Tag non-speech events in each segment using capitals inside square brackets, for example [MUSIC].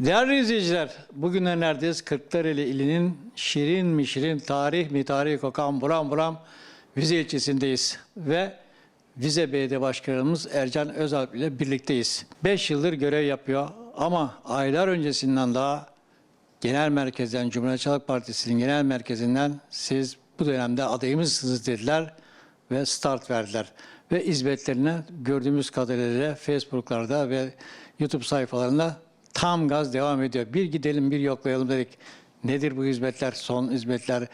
Değerli izleyiciler, bugün neredeyiz? Kırklareli ilinin şirin mi şirin, tarih mi tarih kokan buram buram Vize ilçesindeyiz. Ve Vize Belediye Başkanımız Ercan Özalp ile birlikteyiz. 5 yıldır görev yapıyor ama aylar öncesinden daha genel merkezden, Cumhuriyetçi Halk Partisi'nin genel merkezinden siz bu dönemde adayımızsınız dediler ve start verdiler. Ve hizmetlerine gördüğümüz kadarıyla Facebook'larda ve YouTube sayfalarında tam gaz devam ediyor. Bir gidelim bir yoklayalım dedik. Nedir bu hizmetler, son hizmetler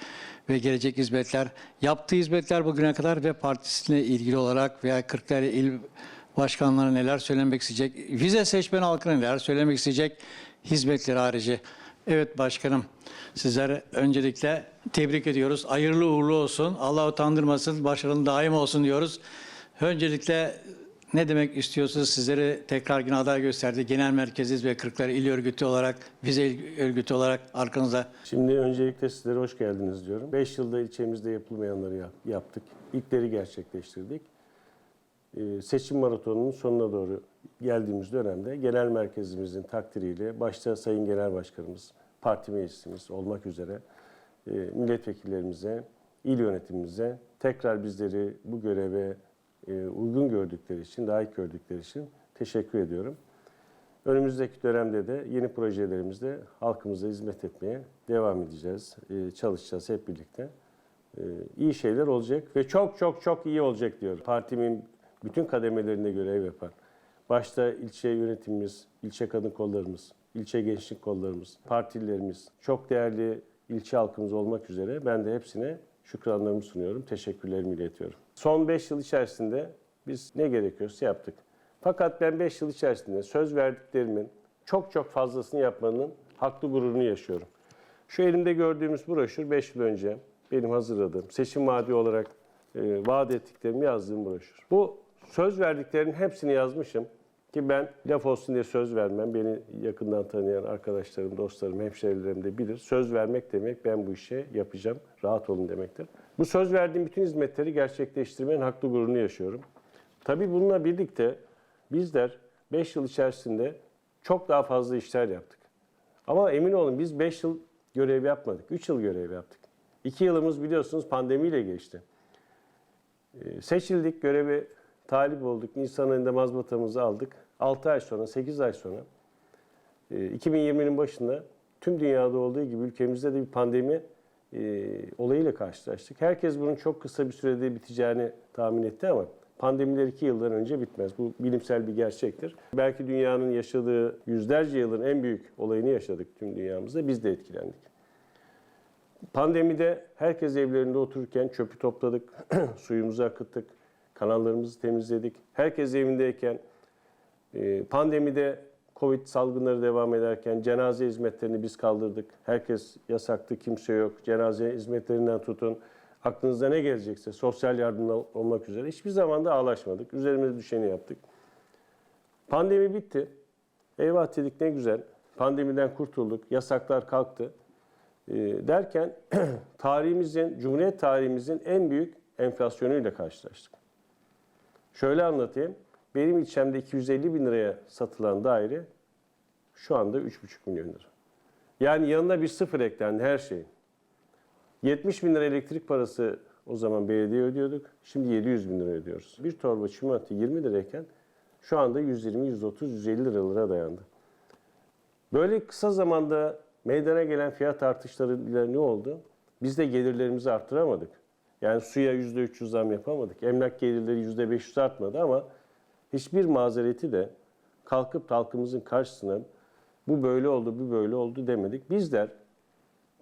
ve gelecek hizmetler? Yaptığı hizmetler bugüne kadar ve partisine ilgili olarak veya Kırklareli il başkanları neler söylemek isteyecek? Vize seçmen halkına neler söylemek isteyecek? Hizmetleri harici. Evet başkanım, sizlere öncelikle tebrik ediyoruz. Hayırlı uğurlu olsun. Allah utandırmasın, başarılı daim olsun diyoruz. Öncelikle ne demek istiyorsunuz? Sizleri tekrar yine aday gösterdi. Genel merkeziz ve Kırklar İl Örgütü olarak, vize örgütü olarak arkanızda. Şimdi öncelikle sizlere hoş geldiniz diyorum. 5 yılda ilçemizde yapılmayanları yap- yaptık. İlkleri gerçekleştirdik. Ee, Seçim maratonunun sonuna doğru geldiğimiz dönemde genel merkezimizin takdiriyle başta Sayın Genel Başkanımız, parti meclisimiz olmak üzere e, milletvekillerimize, il yönetimimize tekrar bizleri bu göreve uygun gördükleri için, layık gördükleri için teşekkür ediyorum. Önümüzdeki dönemde de yeni projelerimizde halkımıza hizmet etmeye devam edeceğiz, e, çalışacağız hep birlikte. E, İyi şeyler olacak ve çok çok çok iyi olacak diyorum. Partimin bütün kademelerinde görev yapan, başta ilçe yönetimimiz, ilçe kadın kollarımız, ilçe gençlik kollarımız, partililerimiz, çok değerli ilçe halkımız olmak üzere ben de hepsine şükranlarımı sunuyorum, teşekkürlerimi iletiyorum. Son 5 yıl içerisinde biz ne gerekiyorsa yaptık. Fakat ben 5 yıl içerisinde söz verdiklerimin çok çok fazlasını yapmanın haklı gururunu yaşıyorum. Şu elimde gördüğümüz broşür 5 yıl önce benim hazırladığım, seçim vaadi olarak e, vaat ettiklerimi yazdığım broşür. Bu söz verdiklerinin hepsini yazmışım ki ben laf olsun diye söz vermem. Beni yakından tanıyan arkadaşlarım, dostlarım, hemşerilerim de bilir. Söz vermek demek ben bu işe yapacağım, rahat olun demektir. Bu söz verdiğim bütün hizmetleri gerçekleştirmenin haklı gururunu yaşıyorum. Tabii bununla birlikte bizler 5 yıl içerisinde çok daha fazla işler yaptık. Ama emin olun biz 5 yıl görev yapmadık. 3 yıl görev yaptık. 2 yılımız biliyorsunuz pandemiyle geçti. Ee, Seçildik, göreve talip olduk. Nisan ayında mazbatamızı aldık. 6 ay sonra, 8 ay sonra e, 2020'nin başında tüm dünyada olduğu gibi ülkemizde de bir pandemi e, olayıyla karşılaştık. Herkes bunun çok kısa bir sürede biteceğini tahmin etti ama pandemiler 2 yıldan önce bitmez. Bu bilimsel bir gerçektir. Belki dünyanın yaşadığı yüzlerce yılın en büyük olayını yaşadık tüm dünyamızda. Biz de etkilendik. Pandemide herkes evlerinde otururken çöpü topladık, [CLEARS THROAT] suyumuzu akıttık, kanallarımızı temizledik. Herkes evindeyken e, pandemide Covid salgınları devam ederken cenaze hizmetlerini biz kaldırdık. Herkes yasaktı, kimse yok. Cenaze hizmetlerinden tutun. Aklınıza ne gelecekse sosyal yardım olmak üzere hiçbir zaman da ağlaşmadık. Üzerimize düşeni yaptık. Pandemi bitti. Eyvah dedik ne güzel. Pandemiden kurtulduk. Yasaklar kalktı. E, derken [CLEARS THROAT] tarihimizin, Cumhuriyet tarihimizin en büyük enflasyonuyla karşılaştık. Şöyle anlatayım. Benim ilçemde 250 bin liraya satılan daire şu anda 3,5 milyon lira. Yani yanına bir sıfır eklendi her şeyin. 70 bin lira elektrik parası o zaman belediye ödüyorduk. Şimdi 700 bin lira ödüyoruz. Bir torba çimento 20 lirayken şu anda 120, 130, 150 liralara dayandı. Böyle kısa zamanda meydana gelen fiyat artışlarıyla ne oldu? Biz de gelirlerimizi arttıramadık. Yani suya %300 zam yapamadık. Emlak gelirleri %500 artmadı ama hiçbir mazereti de kalkıp halkımızın karşısına bu böyle oldu, bu böyle oldu demedik. Bizler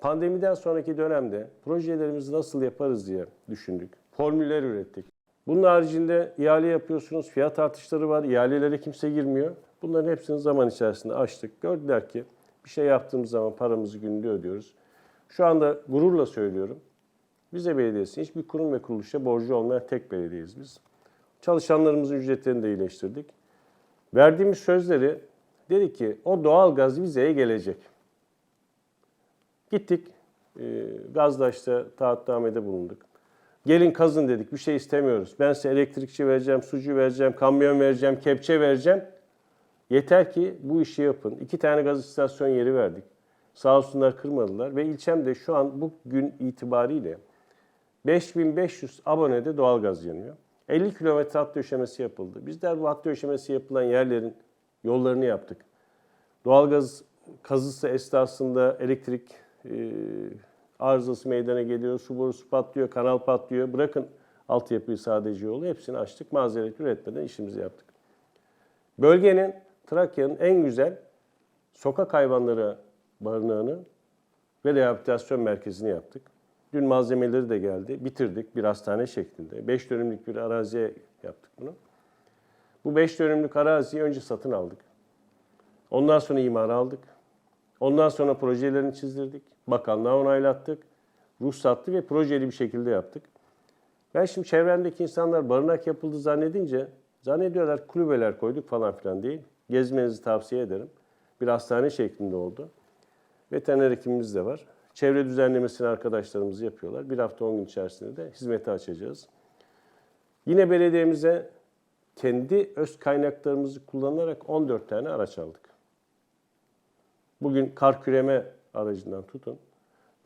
pandemiden sonraki dönemde projelerimizi nasıl yaparız diye düşündük. Formüller ürettik. Bunun haricinde ihale yapıyorsunuz, fiyat artışları var, ihalelere kimse girmiyor. Bunların hepsini zaman içerisinde açtık. Gördüler ki bir şey yaptığımız zaman paramızı günlüğü ödüyoruz. Şu anda gururla söylüyorum. Bize belediyesi hiçbir kurum ve kuruluşa borcu olmayan tek belediyeyiz biz. Çalışanlarımızın ücretlerini de iyileştirdik. Verdiğimiz sözleri dedik ki o doğal gaz vizeye gelecek. Gittik e, Gazdaş'ta taahhütnamede bulunduk. Gelin kazın dedik bir şey istemiyoruz. Ben size elektrikçi vereceğim, sucu vereceğim, kamyon vereceğim, kepçe vereceğim. Yeter ki bu işi yapın. İki tane gaz istasyon yeri verdik. Sağ olsunlar kırmadılar ve ilçemde şu an bugün itibariyle 5500 abonede doğalgaz yanıyor. 50 kilometre hat döşemesi yapıldı. Bizler bu hat döşemesi yapılan yerlerin yollarını yaptık. Doğalgaz kazısı esnasında elektrik e, arızası meydana geliyor, su borusu patlıyor, kanal patlıyor. Bırakın altyapıyı sadece yolu hepsini açtık. Mazeret üretmeden işimizi yaptık. Bölgenin, Trakya'nın en güzel sokak hayvanları barınağını ve rehabilitasyon merkezini yaptık. Dün malzemeleri de geldi. Bitirdik bir hastane şeklinde. 5 dönümlük bir araziye yaptık bunu. Bu 5 dönümlük araziyi önce satın aldık. Ondan sonra imar aldık. Ondan sonra projelerini çizdirdik. Bakanlığa onaylattık. Ruhsatlı ve projeli bir şekilde yaptık. Ben şimdi çevremdeki insanlar barınak yapıldı zannedince zannediyorlar kulübeler koyduk falan filan değil. Gezmenizi tavsiye ederim. Bir hastane şeklinde oldu. Veteriner hekimimiz de var. Çevre düzenlemesini arkadaşlarımız yapıyorlar. Bir hafta 10 gün içerisinde de hizmete açacağız. Yine belediyemize kendi öz kaynaklarımızı kullanarak 14 tane araç aldık. Bugün kar küreme aracından tutun,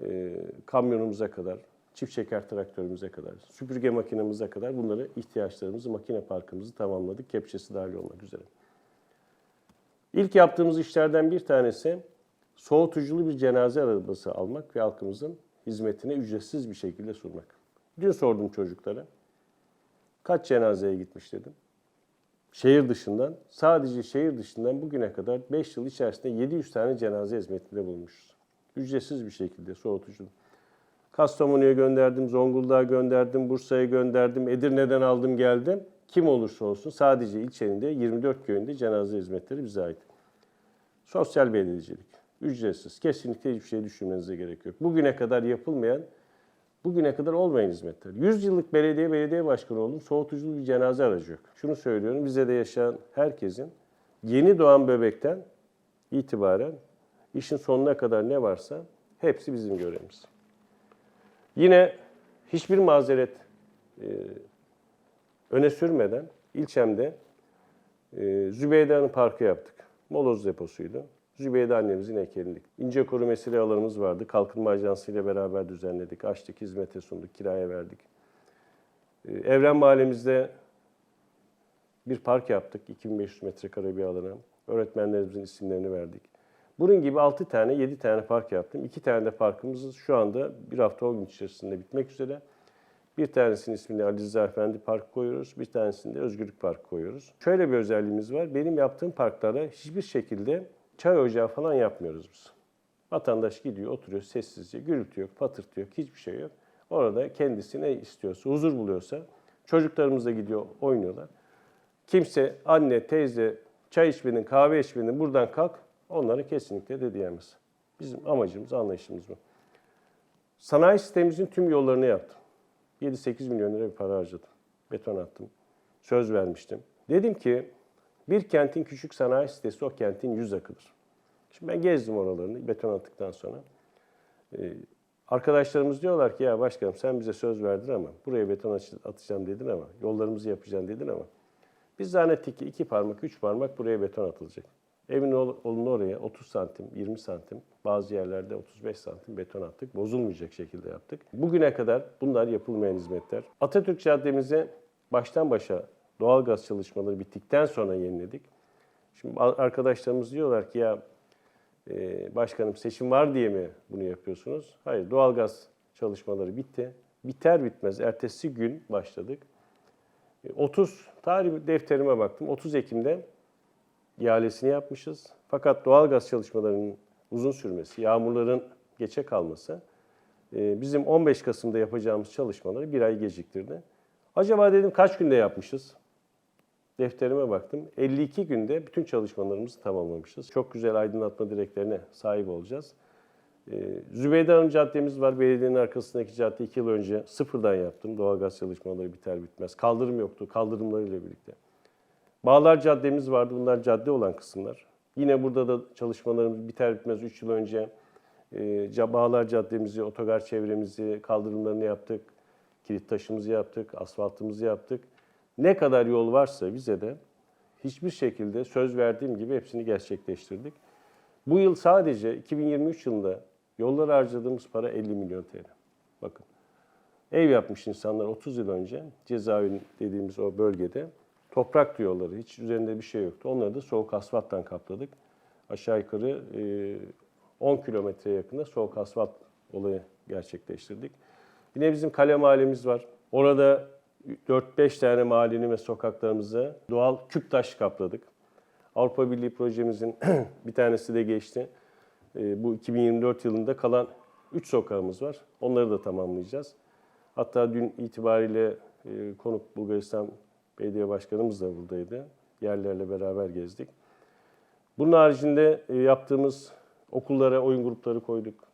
e, kamyonumuza kadar, çift çeker traktörümüze kadar, süpürge makinemize kadar bunları ihtiyaçlarımızı, makine parkımızı tamamladık. Kepçesi dahil olmak üzere. İlk yaptığımız işlerden bir tanesi soğutuculu bir cenaze arabası almak ve halkımızın hizmetine ücretsiz bir şekilde sunmak. Dün sordum çocuklara. Kaç cenazeye gitmiş dedim. Şehir dışından, sadece şehir dışından bugüne kadar 5 yıl içerisinde 700 tane cenaze hizmetinde bulunmuşuz. Ücretsiz bir şekilde soğutucu. Kastamonu'ya gönderdim, Zonguldak'a gönderdim, Bursa'ya gönderdim, Edirne'den aldım geldim. Kim olursa olsun sadece ilçenin de 24 köyünde cenaze hizmetleri bize ait. Sosyal belediyecilik, ücretsiz. Kesinlikle hiçbir şey düşünmenize gerek yok. Bugüne kadar yapılmayan, bugüne kadar olmayan hizmetler. 100 yıllık belediye belediye başkanı oldum. Soğutuculu bir cenaze aracı yok. Şunu söylüyorum, bize de yaşayan herkesin yeni doğan bebekten itibaren işin sonuna kadar ne varsa hepsi bizim görevimiz. Yine hiçbir mazeret e, öne sürmeden ilçemde e, Zübeyde Hanım Parkı yaptık. Moloz deposuydu. Zübeyde annemizin heykelindik. İnce kuru mesire alanımız vardı. Kalkınma Ajansı ile beraber düzenledik. Açtık, hizmete sunduk, kiraya verdik. E, Evren Mahallemizde bir park yaptık. 2500 metrekare bir alana. Öğretmenlerimizin isimlerini verdik. Bunun gibi 6 tane, 7 tane park yaptım. 2 tane de parkımız şu anda bir hafta 10 gün içerisinde bitmek üzere. Bir tanesinin ismini Ali Rıza Efendi Park koyuyoruz. Bir tanesini de Özgürlük Park koyuyoruz. Şöyle bir özelliğimiz var. Benim yaptığım parklarda hiçbir şekilde çay ocağı falan yapmıyoruz biz. Vatandaş gidiyor, oturuyor sessizce. Gürültü yok, patırtı yok, hiçbir şey yok. Orada kendisi ne istiyorsa, huzur buluyorsa çocuklarımız da gidiyor, oynuyorlar. Kimse anne, teyze, çay içmenin, kahve içmenin buradan kalk onları kesinlikle de diyemez. Bizim amacımız, anlayışımız bu. Sanayi sitemimizin tüm yollarını yaptım. 7-8 milyon lira bir para harcadım. Beton attım. Söz vermiştim. Dedim ki bir kentin küçük sanayi sitesi o kentin yüz akıdır. Şimdi ben gezdim oralarını beton attıktan sonra. Ee, arkadaşlarımız diyorlar ki ya başkanım sen bize söz verdin ama buraya beton atacağım dedin ama yollarımızı yapacağım dedin ama biz zannettik ki iki parmak, üç parmak buraya beton atılacak. Evin ol- olun oraya 30 santim, 20 santim, bazı yerlerde 35 santim beton attık. Bozulmayacak şekilde yaptık. Bugüne kadar bunlar yapılmayan hizmetler. Atatürk Caddemizi baştan başa doğalgaz çalışmaları bittikten sonra yeniledik. Şimdi arkadaşlarımız diyorlar ki ya e, başkanım seçim var diye mi bunu yapıyorsunuz? Hayır, doğalgaz çalışmaları bitti. Biter bitmez ertesi gün başladık. E, 30 tarih defterime baktım. 30 Ekim'de ihalesini yapmışız. Fakat doğalgaz çalışmalarının uzun sürmesi, yağmurların geçe kalması e, bizim 15 Kasım'da yapacağımız çalışmaları bir ay geciktirdi. Acaba dedim kaç günde yapmışız? Defterime baktım. 52 günde bütün çalışmalarımızı tamamlamışız. Çok güzel aydınlatma direklerine sahip olacağız. Ee, Zübeyde Hanım Caddemiz var. Belediyenin arkasındaki cadde 2 yıl önce sıfırdan yaptım. Doğalgaz çalışmaları biter bitmez. Kaldırım yoktu. Kaldırımlarıyla birlikte. Bağlar Caddemiz vardı. Bunlar cadde olan kısımlar. Yine burada da çalışmalarımız biter bitmez 3 yıl önce e, Bağlar Caddemizi, otogar çevremizi, kaldırımlarını yaptık. Kilit taşımızı yaptık, asfaltımızı yaptık. Ne kadar yol varsa bize de hiçbir şekilde söz verdiğim gibi hepsini gerçekleştirdik. Bu yıl sadece 2023 yılında yollara harcadığımız para 50 milyon TL. Bakın. Ev yapmış insanlar 30 yıl önce cezaevi dediğimiz o bölgede toprak yolları hiç üzerinde bir şey yoktu. Onları da soğuk asfalttan kapladık. Aşağı yukarı e, 10 kilometreye yakında soğuk asfalt olayı gerçekleştirdik. Yine bizim kale mahallemiz var. Orada 4-5 tane mahallenin ve sokaklarımıza doğal küp taş kapladık. Avrupa Birliği projemizin [CLEARS THROAT] bir tanesi de geçti. E, bu 2024 yılında kalan 3 sokağımız var. Onları da tamamlayacağız. Hatta dün itibariyle e, konuk Bulgaristan Belediye Başkanımız da buradaydı. Yerlerle beraber gezdik. Bunun haricinde e, yaptığımız okullara oyun grupları koyduk.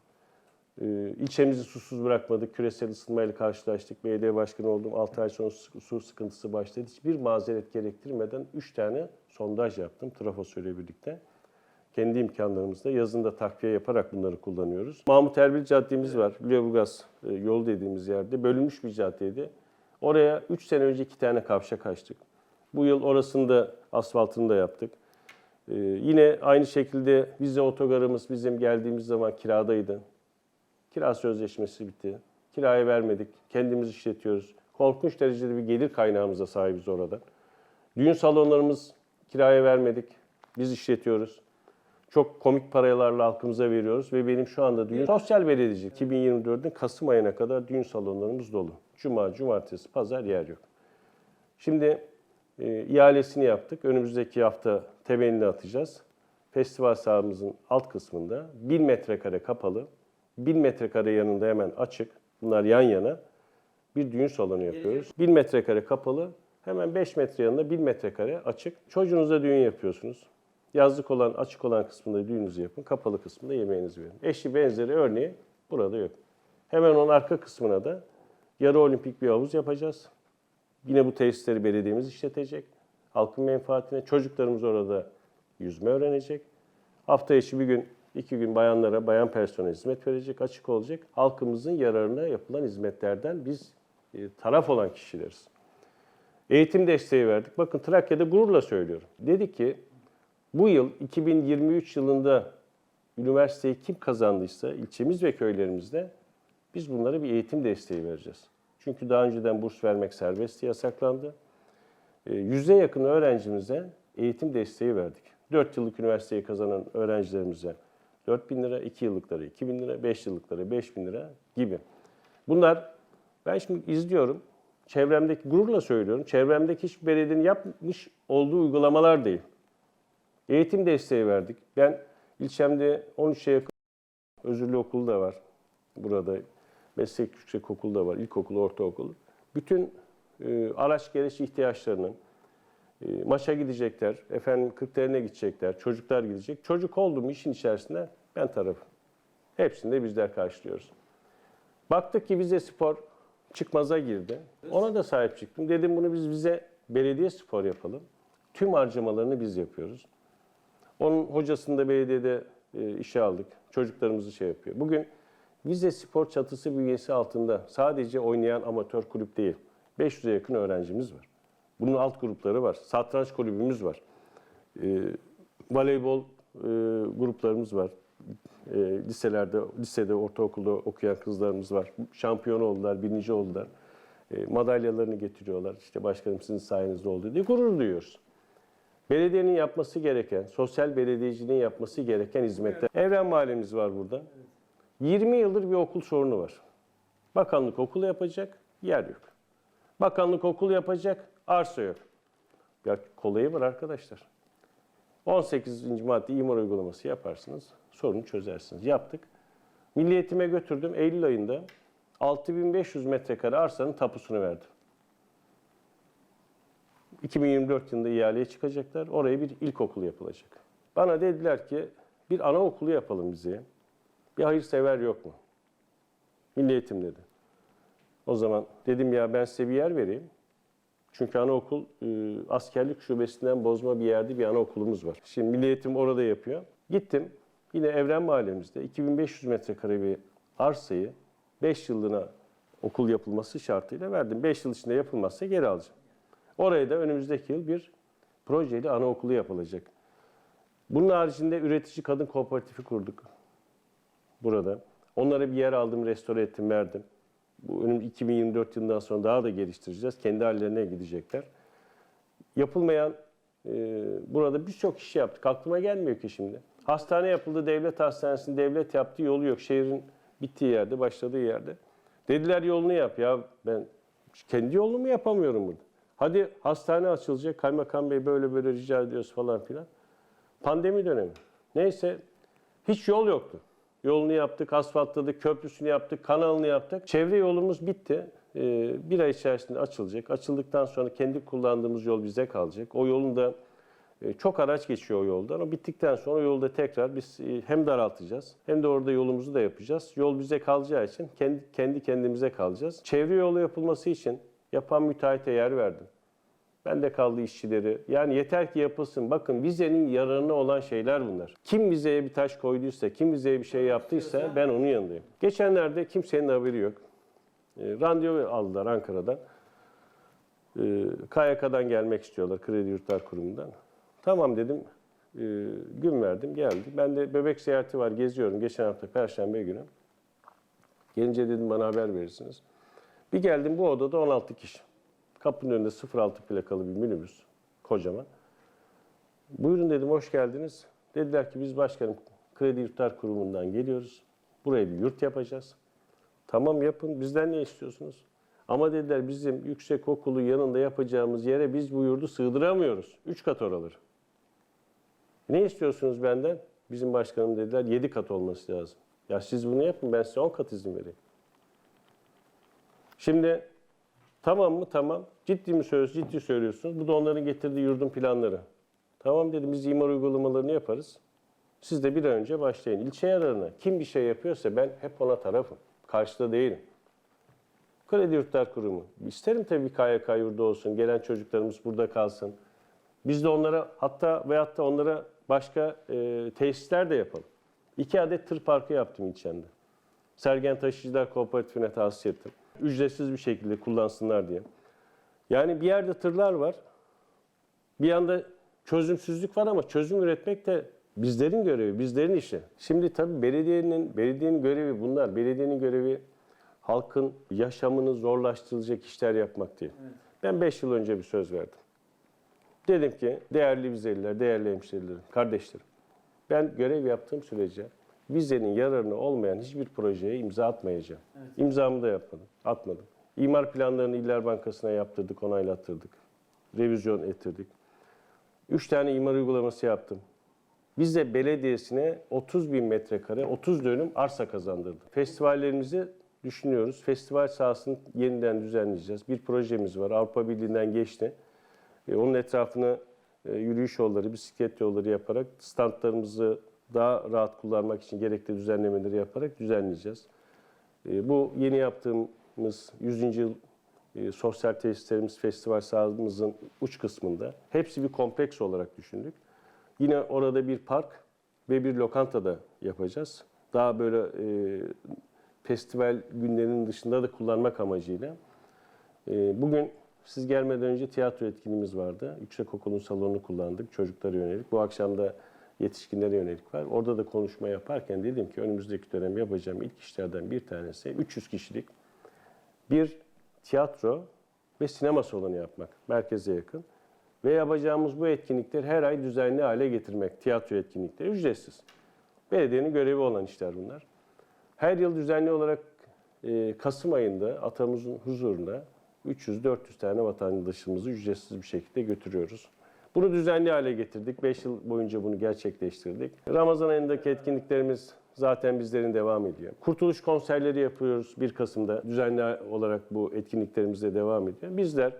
E, ilçemizi susuz bırakmadık. Küresel ısınmayla karşılaştık. Belediye başkanı oldum. 6 ay sonra su, sıkıntısı başladı. Hiçbir mazeret gerektirmeden 3 tane sondaj yaptım trafosuyla birlikte. Kendi imkanlarımızla yazında takviye yaparak bunları kullanıyoruz. Mahmut Erbil Caddemiz var. Lüleburgaz e, yolu dediğimiz yerde. Bölünmüş bir caddeydi. Oraya 3 sene önce 2 tane kavşak açtık. Bu yıl orasında asfaltını da yaptık. Ee, yine aynı şekilde vize otogarımız bizim geldiğimiz zaman kiradaydı. Kira sözleşmesi bitti. Kiraya vermedik. Kendimiz işletiyoruz. Korkunç derecede bir gelir kaynağımıza sahibiz orada. Düğün salonlarımız kiraya vermedik. Biz işletiyoruz. Çok komik paralarla halkımıza veriyoruz ve benim şu anda düğün sosyal belediyecilik 2024'ün Kasım ayına kadar düğün salonlarımız dolu. Cuma, cumartesi, pazar yer yok. Şimdi e, ihalesini yaptık. Önümüzdeki hafta temelini atacağız. Festival sahamızın alt kısmında 1000 metrekare kapalı, 1000 metrekare yanında hemen açık. Bunlar yan yana. Bir düğün salonu yapıyoruz. 1000 metrekare kapalı, hemen 5 metre yanında 1000 metrekare açık. Çocuğunuza düğün yapıyorsunuz. Yazlık olan, açık olan kısmında düğününüzü yapın, kapalı kısmında yemeğinizi verin. Eşi benzeri örneği burada yok. Hemen onun arka kısmına da yarı olimpik bir havuz yapacağız. Yine bu tesisleri belediyemiz işletecek. Halkın menfaatine çocuklarımız orada yüzme öğrenecek. Hafta içi bir gün, iki gün bayanlara, bayan personel hizmet verecek, açık olacak. Halkımızın yararına yapılan hizmetlerden biz e, taraf olan kişileriz. Eğitim desteği verdik. Bakın Trakya'da gururla söylüyorum. Dedik ki bu yıl 2023 yılında üniversiteyi kim kazandıysa ilçemiz ve köylerimizde biz bunlara bir eğitim desteği vereceğiz. Çünkü daha önceden burs vermek serbestti, yasaklandı. E, Yüze yakın öğrencimize eğitim desteği verdik. 4 yıllık üniversiteyi kazanan öğrencilerimize 4 bin lira, 2 yıllıkları 2 bin lira, 5 yıllıkları 5 bin lira gibi. Bunlar ben şimdi izliyorum. Çevremdeki gururla söylüyorum. Çevremdeki hiçbir belediyenin yapmış olduğu uygulamalar değil. Eğitim desteği verdik. Ben ilçemde 13'e yakın özürlü okulu da var. Burada meslek yüksek okulu da var. İlkokul, ortaokul. Bütün e, araç gereç ihtiyaçlarının maça gidecekler, efendim kırklarına gidecekler, çocuklar gidecek. Çocuk oldu mu işin içerisinde ben tarafım. Hepsini de bizler karşılıyoruz. Baktık ki vize spor çıkmaza girdi. Ona da sahip çıktım. Dedim bunu biz bize belediye spor yapalım. Tüm harcamalarını biz yapıyoruz. Onun hocasını da belediyede e, işe aldık. Çocuklarımızı şey yapıyor. Bugün Vize Spor çatısı bünyesi altında sadece oynayan amatör kulüp değil. 500'e yakın öğrencimiz var. Bunun alt grupları var. Satranç kulübümüz var. E, voleybol e, gruplarımız var. E, liselerde, lisede, ortaokulda okuyan kızlarımız var. Şampiyon oldular, birinci oldular. E, madalyalarını getiriyorlar. İşte başkanım sizin sayenizde oldu diye gurur duyuyoruz. Belediyenin yapması gereken, sosyal belediyeciliğin yapması gereken hizmetler. Evren Mahallemiz var burada. 20 yıldır bir okul sorunu var. Bakanlık okul yapacak, yer yok. Bakanlık okul yapacak, arsa yok. Ya kolayı var arkadaşlar. 18. madde imar uygulaması yaparsınız, sorunu çözersiniz. Yaptık. Milli Eğitim'e götürdüm. Eylül ayında 6500 metrekare arsanın tapusunu verdim. 2024 yılında ihaleye çıkacaklar. Oraya bir ilkokul yapılacak. Bana dediler ki bir anaokulu yapalım bize. Bir hayırsever yok mu? Milli Eğitim dedi. O zaman dedim ya ben size bir yer vereyim. Çünkü anaokul e, askerlik şubesinden bozma bir yerde bir anaokulumuz var. Şimdi Milli Eğitim orada yapıyor. Gittim yine Evren Mahallemizde 2500 metrekare bir arsayı 5 yıllığına okul yapılması şartıyla verdim. 5 yıl içinde yapılmazsa geri alacağım. Oraya da önümüzdeki yıl bir projeyle anaokulu yapılacak. Bunun haricinde üretici kadın kooperatifi kurduk burada. Onlara bir yer aldım, restore ettim, verdim. Bu önüm 2024 yılından sonra daha da geliştireceğiz. Kendi hallerine gidecekler. Yapılmayan e, burada birçok iş yaptık. Aklıma gelmiyor ki şimdi. Hastane yapıldı, devlet hastanesinin devlet yaptığı yolu yok. Şehrin bittiği yerde, başladığı yerde. Dediler yolunu yap ya ben kendi yolumu mu yapamıyorum burada. Hadi hastane açılacak, kaymakam bey böyle böyle rica ediyoruz falan filan. Pandemi dönemi. Neyse hiç yol yoktu. Yolunu yaptık, asfaltladık, köprüsünü yaptık, kanalını yaptık. Çevre yolumuz bitti. Ee, bir ay içerisinde açılacak. Açıldıktan sonra kendi kullandığımız yol bize kalacak. O yolun da e, çok araç geçiyor o yoldan. O bittikten sonra yolda tekrar biz e, hem daraltacağız hem de orada yolumuzu da yapacağız. Yol bize kalacağı için kendi, kendi kendimize kalacağız. Çevre yolu yapılması için yapan müteahhite yer verdim. Ben de kaldı işçileri. Yani yeter ki yapılsın. Bakın vizenin yararına olan şeyler bunlar. Kim vizeye bir taş koyduysa, kim vizeye bir şey yaptıysa ben onun yanındayım. Geçenlerde kimsenin haberi yok. E, randevu aldılar Ankara'dan. E, KYK'dan gelmek istiyorlar Kredi Yurtlar Kurumu'ndan. Tamam dedim. E, gün verdim geldi. Ben de bebek ziyareti var geziyorum geçen hafta Perşembe günü. Gelince dedim bana haber verirsiniz. Bir geldim bu odada 16 kişi. Kapının önünde 06 plakalı bir minibüs. Kocaman. Buyurun dedim hoş geldiniz. Dediler ki biz başkanım Kredi Yurtlar Kurumu'ndan geliyoruz. Buraya bir yurt yapacağız. Tamam yapın. Bizden ne istiyorsunuz? Ama dediler bizim yüksek okulu yanında yapacağımız yere biz bu yurdu sığdıramıyoruz. Üç kat oraları. Ne istiyorsunuz benden? Bizim başkanım dediler 7 kat olması lazım. Ya siz bunu yapın ben size 10 kat izin vereyim. Şimdi tamam mı? Tamam. Ciddi mi söylüyorsunuz? Ciddi söylüyorsunuz. Bu da onların getirdiği yurdun planları. Tamam dedim biz imar uygulamalarını yaparız. Siz de bir an önce başlayın. İlçe yararına kim bir şey yapıyorsa ben hep ona tarafım. Karşıda değilim. Kredi Yurtlar Kurumu. İsterim tabii KYK yurdu olsun. Gelen çocuklarımız burada kalsın. Biz de onlara hatta veyahut da onlara başka e, tesisler de yapalım. İki adet tır parkı yaptım ilçemde. Sergen Taşıyıcılar Kooperatifine tahsis ettim. Ücretsiz bir şekilde kullansınlar diye. Yani bir yerde tırlar var. Bir yanda çözümsüzlük var ama çözüm üretmek de bizlerin görevi, bizlerin işi. Şimdi tabii belediyenin belediyenin görevi bunlar. Belediyenin görevi halkın yaşamını zorlaştıracak işler yapmak değil. Ben 5 yıl önce bir söz verdim. Dedim ki değerli vizeliler, değerli hemşerilerim, kardeşlerim. Ben görev yaptığım sürece vizenin yararına olmayan hiçbir projeye imza atmayacağım. İmzamı da yapmadım, atmadım. İmar planlarını İller Bankası'na yaptırdık, onaylattırdık. Revizyon ettirdik. Üç tane imar uygulaması yaptım. Bize belediyesine 30 bin metrekare, 30 dönüm arsa kazandırdı. Festivallerimizi düşünüyoruz. Festival sahasını yeniden düzenleyeceğiz. Bir projemiz var. Avrupa Birliği'nden geçti. E, onun etrafına e, yürüyüş yolları, bisiklet yolları yaparak standlarımızı daha rahat kullanmak için gerekli düzenlemeleri yaparak düzenleyeceğiz. E, bu yeni yaptığımız 100. yıl e, sosyal tesislerimiz festival sahamızın uç kısmında. Hepsi bir kompleks olarak düşündük. Yine orada bir park ve bir lokanta da yapacağız. Daha böyle e, festival günlerinin dışında da kullanmak amacıyla. E, bugün siz gelmeden önce tiyatro etkinliğimiz vardı. Yüksekokulun salonunu kullandık çocuklara yönelik. Bu akşam da yetişkinlere yönelik var. Orada da konuşma yaparken dedim ki önümüzdeki dönem yapacağım ilk işlerden bir tanesi 300 kişilik bir tiyatro ve sinema salonu yapmak merkeze yakın. Ve yapacağımız bu etkinlikleri her ay düzenli hale getirmek. Tiyatro etkinlikleri ücretsiz. Belediyenin görevi olan işler bunlar. Her yıl düzenli olarak e, Kasım ayında atamızın huzuruna 300-400 tane vatandaşımızı ücretsiz bir şekilde götürüyoruz. Bunu düzenli hale getirdik. 5 yıl boyunca bunu gerçekleştirdik. Ramazan ayındaki etkinliklerimiz zaten bizlerin devam ediyor. Kurtuluş konserleri yapıyoruz 1 Kasım'da. Düzenli olarak bu etkinliklerimiz de devam ediyor. Bizler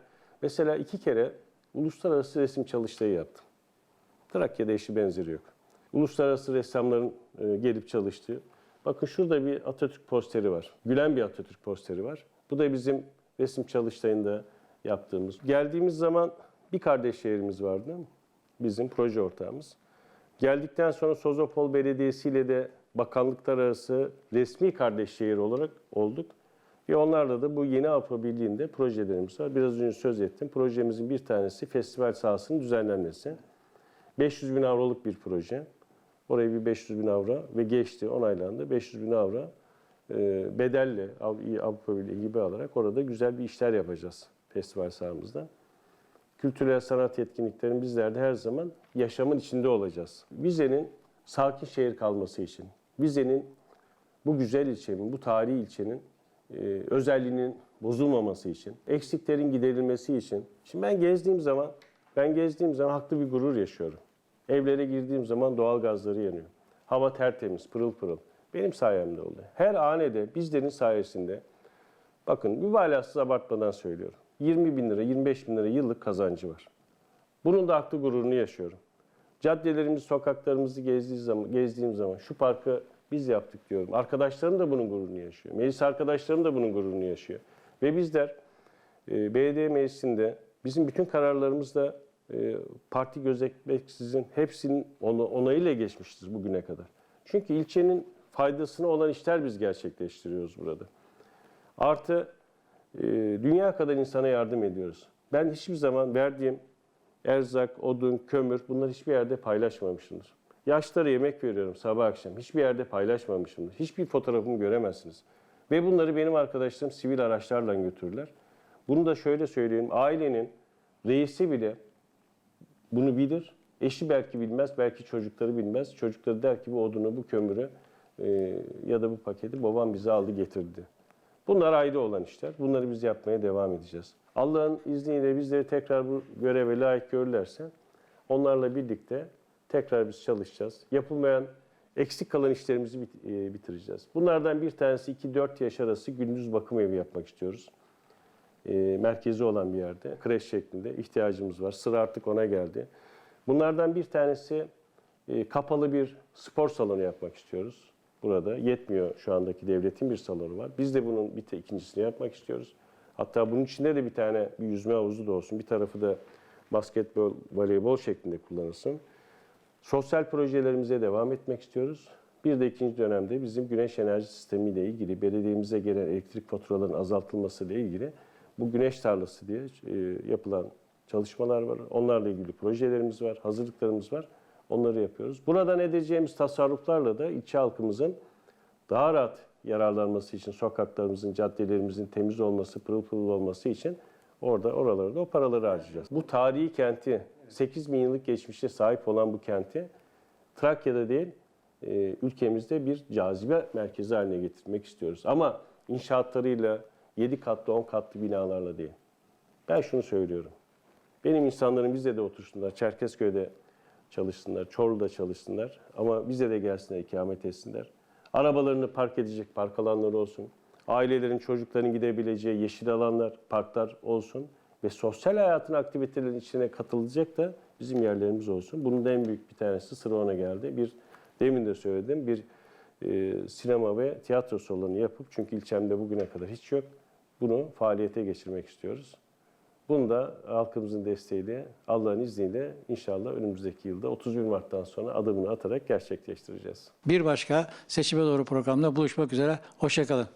mesela iki kere uluslararası resim çalıştayı yaptım. Trakya'da eşi benzeri yok. Uluslararası ressamların e, gelip çalıştığı. Bakın şurada bir Atatürk posteri var. Gülen bir Atatürk posteri var. Bu da bizim resim çalıştayında yaptığımız. Geldiğimiz zaman bir kardeş şehrimiz vardı. Bizim proje ortağımız. Geldikten sonra Sozopol Belediyesi ile de bakanlıklar arası resmi kardeş şehir olarak olduk. Ve onlarla da bu yeni Avrupa Birliği'nde projelerimiz var. Biraz önce söz ettim. Projemizin bir tanesi festival sahasının düzenlenmesi. 500 bin avroluk bir proje. Oraya bir 500 bin avro ve geçti, onaylandı. 500 bin avro e, bedelle Av- Avrupa Birliği gibi alarak orada güzel bir işler yapacağız festival sahamızda. Kültürel sanat etkinliklerin bizler de her zaman yaşamın içinde olacağız. Vize'nin sakin şehir kalması için, Vize'nin bu güzel ilçenin, bu tarihi ilçenin e, özelliğinin bozulmaması için, eksiklerin giderilmesi için. Şimdi ben gezdiğim zaman, ben gezdiğim zaman haklı bir gurur yaşıyorum. Evlere girdiğim zaman doğal gazları yanıyor. Hava tertemiz, pırıl pırıl. Benim sayemde oluyor. Her hanede bizlerin sayesinde, bakın mübalağasız abartmadan söylüyorum. 20 bin lira, 25 bin lira yıllık kazancı var. Bunun da haklı gururunu yaşıyorum. Caddelerimiz, sokaklarımızı gezdiği zaman, gezdiğim zaman şu parkı biz yaptık diyorum. Arkadaşlarım da bunun gururunu yaşıyor. Meclis arkadaşlarım da bunun gururunu yaşıyor. Ve bizler e, belediye meclisinde bizim bütün kararlarımızda e, parti gözetmeksizin hepsinin onayıyla geçmiştir bugüne kadar. Çünkü ilçenin faydasına olan işler biz gerçekleştiriyoruz burada. Artı dünya kadar insana yardım ediyoruz. Ben hiçbir zaman verdiğim erzak, odun, kömür bunları hiçbir yerde paylaşmamışımdır. Yaşlara yemek veriyorum sabah akşam. Hiçbir yerde paylaşmamışımdır. Hiçbir fotoğrafımı göremezsiniz. Ve bunları benim arkadaşlarım sivil araçlarla götürürler. Bunu da şöyle söyleyeyim. Ailenin reisi bile bunu bilir. Eşi belki bilmez, belki çocukları bilmez. Çocukları der ki bu odunu, bu kömürü e, ya da bu paketi babam bize aldı getirdi. Bunlar ayrı olan işler. Bunları biz yapmaya devam edeceğiz. Allah'ın izniyle bizleri tekrar bu göreve layık görürlerse onlarla birlikte tekrar biz çalışacağız. Yapılmayan, eksik kalan işlerimizi e, bitireceğiz. Bunlardan bir tanesi 2-4 yaş arası gündüz bakım evi yapmak istiyoruz. E, merkezi olan bir yerde, kreş şeklinde ihtiyacımız var. Sıra artık ona geldi. Bunlardan bir tanesi e, kapalı bir spor salonu yapmak istiyoruz. Burada yetmiyor şu andaki devletin bir salonu var. Biz de bunun bir te- ikincisini yapmak istiyoruz. Hatta bunun içinde de bir tane bir yüzme havuzu da olsun. Bir tarafı da basketbol, voleybol şeklinde kullanılsın. Sosyal projelerimize devam etmek istiyoruz. Bir de ikinci dönemde bizim güneş enerji sistemiyle ilgili belediyemize gelen elektrik faturalarının azaltılması ile ilgili bu güneş tarlası diye e, yapılan çalışmalar var. Onlarla ilgili projelerimiz var, hazırlıklarımız var. Onları yapıyoruz. Buradan edeceğimiz tasarruflarla da ilçe halkımızın daha rahat yararlanması için sokaklarımızın, caddelerimizin temiz olması, pırıl pırıl olması için orada oralarda o paraları harcayacağız. Bu tarihi kenti, 8 bin yıllık geçmişe sahip olan bu kenti Trakya'da değil, e, ülkemizde bir cazibe merkezi haline getirmek istiyoruz. Ama inşaatlarıyla 7 katlı, 10 katlı binalarla değil. Ben şunu söylüyorum. Benim insanlarım bize de otursunlar, Çerkezköy'de çalışsınlar, Çorlu'da çalışsınlar ama bize de gelsinler, ikamet etsinler. Arabalarını park edecek park alanları olsun. Ailelerin, çocukların gidebileceği yeşil alanlar, parklar olsun. Ve sosyal hayatın aktivitelerin içine katılacak da bizim yerlerimiz olsun. Bunun en büyük bir tanesi sıra ona geldi. Bir, demin de söyledim, bir e, sinema ve tiyatro salonu yapıp, çünkü ilçemde bugüne kadar hiç yok, bunu faaliyete geçirmek istiyoruz. Bunu da halkımızın desteğiyle, Allah'ın izniyle inşallah önümüzdeki yılda 31 Mart'tan sonra adımını atarak gerçekleştireceğiz. Bir başka seçime doğru programda buluşmak üzere. Hoşçakalın.